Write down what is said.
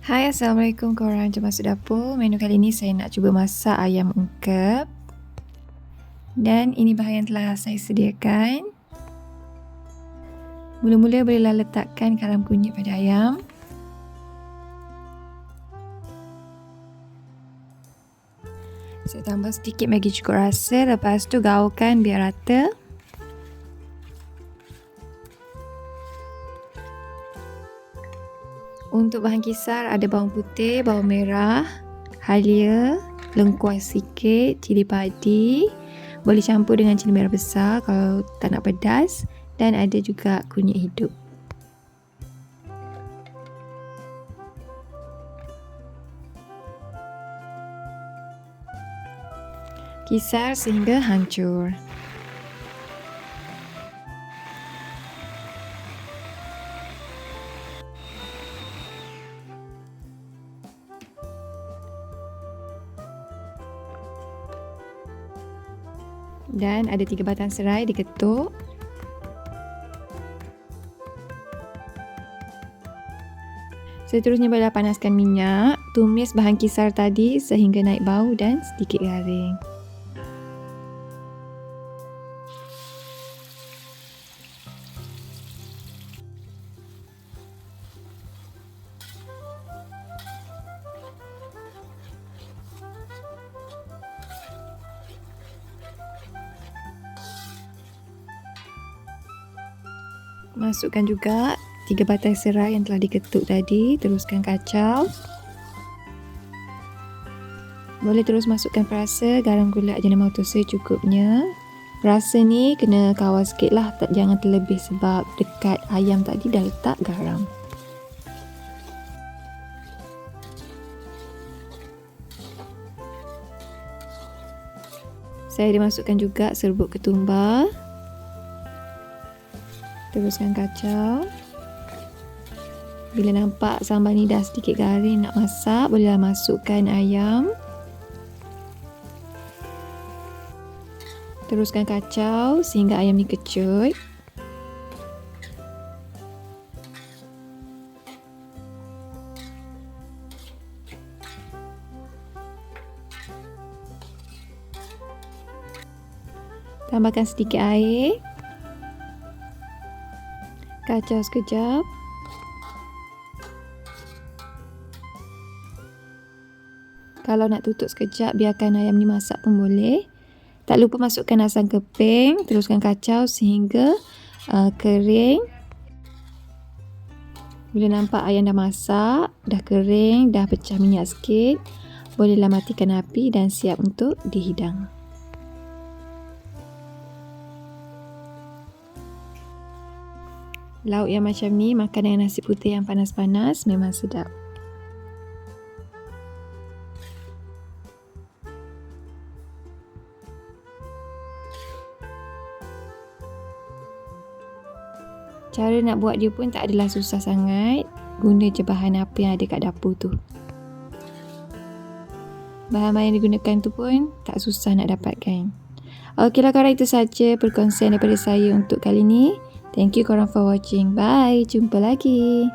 Hai Assalamualaikum korang. Jom masuk dapur. Menu kali ni saya nak cuba masak ayam ungkep. Dan ini bahan yang telah saya sediakan. Mula-mula bolehlah letakkan karam kunyit pada ayam. Saya tambah sedikit Maggi cukup rasa. Lepas tu gaulkan biar rata Untuk bahan kisar ada bawang putih, bawang merah, halia, lengkuas sikit, cili padi. Boleh campur dengan cili merah besar kalau tak nak pedas dan ada juga kunyit hidup. Kisar sehingga hancur. Dan ada tiga batang serai diketuk Seterusnya boleh panaskan minyak, tumis bahan kisar tadi sehingga naik bau dan sedikit garing. Masukkan juga tiga batai serai yang telah diketuk tadi. Teruskan kacau. Boleh terus masukkan perasa, garam gula jenama secukupnya. Rasa ni kena kawal sikit lah. Tak, jangan terlebih sebab dekat ayam tadi dah letak garam. Saya dimasukkan juga serbuk ketumbar teruskan kacau. Bila nampak sambal ni dah sedikit garing nak masak bolehlah masukkan ayam. Teruskan kacau sehingga ayam ni kecut. Tambahkan sedikit air Kacau sekejap. Kalau nak tutup sekejap, biarkan ayam ni masak pun boleh. Tak lupa masukkan asam keping, teruskan kacau sehingga uh, kering. Bila nampak ayam dah masak, dah kering, dah pecah minyak sikit, bolehlah matikan api dan siap untuk dihidang. Lauk yang macam ni makan dengan nasi putih yang panas-panas memang sedap. Cara nak buat dia pun tak adalah susah sangat. Guna je bahan apa yang ada kat dapur tu. Bahan-bahan yang digunakan tu pun tak susah nak dapatkan. Okeylah korang itu saja perkongsian daripada saya untuk kali ni. Thank you korang for watching. Bye. Jumpa lagi.